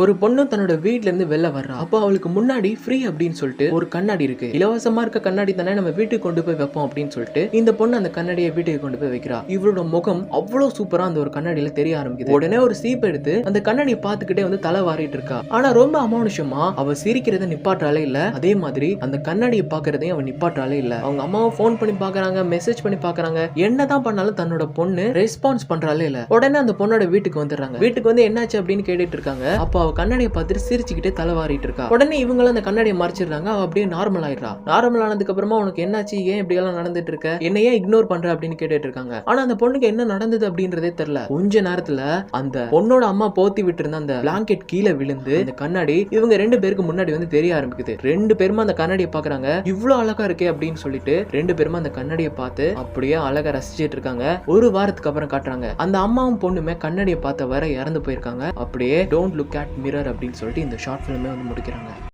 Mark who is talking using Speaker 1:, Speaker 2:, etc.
Speaker 1: ஒரு பொண்ணு தன்னோட வீட்ல இருந்து வெளில வர்றா. அப்போ அவளுக்கு முன்னாடி ஃப்ரீ அப்படின்னு சொல்லிட்டு ஒரு கண்ணாடி இருக்கு. இலவசமா இருக்க கண்ணாடி தானே நம்ம வீட்டுக்கு கொண்டு போய் வைப்போம் அப்படின்னு சொல்லிட்டு இந்த பொண்ணு அந்த கண்ணாடியை வீட்டுக்கு கொண்டு போய் வைக்கிறா. இவரோட முகம் அவ்வளவு சூப்பரா அந்த ஒரு கண்ணாடியில தெரிய ஆரம்பிக்குது. உடனே ஒரு சீப் எடுத்து அந்த கண்ணாடியை பார்த்துக்கிட்டே வந்து தலை வாரிட்டு இருக்கா. ஆனா ரொம்ப அமானுஷமா அவ சிரிக்கிறத நிப்பாட்டாலே இல்ல. அதே மாதிரி அந்த கண்ணாடியை பாக்குறதையும் அவன் நிப்பாட்டாலே இல்ல. அவங்க அம்மாவை ஃபோன் பண்ணி பாக்குறாங்க மெசேஜ் பண்ணி பாக்குறாங்க என்னதான் பண்ணாலும் தன்னோட பொண்ணு ரெஸ்பான்ஸ் பண்றாலே இல்ல. உடனே அந்த பொண்ணோட வீட்டுக்கு வந்துடுறாங்க. வீட்டுக்கு வந்து என்னாச்சு அப்படின்னு கேட்டுட்டு இருக்காங்க. அப்போ அவள் கண்ணாடியை பார்த்துட்டு சிரிச்சுக்கிட்டே தலை வாரிட்டு இருக்கா. உடனே இவங்களும் அந்த கண்ணாடியை மறைச்சிடுறாங்க. அவள் அப்படியே நார்மல் ஆயிடுறா. நார்மல் ஆனதுக்கு அப்புறமா உனக்கு என்னாச்சு? ஏன் இப்படி எல்லாம் நடந்துட்டு இருக்க? என்ன ஏன் இக்னோர் பண்ற அப்படின்னு கேட்டுட்டு இருக்காங்க. ஆனா அந்த பொண்ணுக்கு என்ன நடந்தது அப்படின்றதே தெரியல. கொஞ்ச நேரத்துல அந்த பொண்ணோட அம்மா போத்தி விட்டு இருந்த அந்த பிளாங்கெட் கீழே விழுந்து அந்த கண்ணாடி இவங்க ரெண்டு பேருக்கு முன்னாடி வந்து தெரிய ஆரம்பிக்குது. ரெண்டு பேருமே அந்த கண்ணாடியை பாக்குறாங்க இவ்வளவு அழகா இருக்கே அப்படின்னு சொல்லிட்டு ரெண்டு பேருமே அந்த கண்ணாடியை பார்த்து அப்படியே அழகா ரசிச்சிட்டு இருக்காங்க. ஒரு வாரத்துக்கு அப்புறம் காட்டுறாங்க. அந்த அம்மாவும் பொண்ணுமே கண்ணாடியை பார்த்த வர இறந்து போயிருக்காங்க. அப்படியே டோன்ட் லுக் அட் மிரர் அப்படின்னு சொல்லிட்டு இந்த ஷார்ட் ஃபிலிமே வந்து முடிக்கிறாங்க.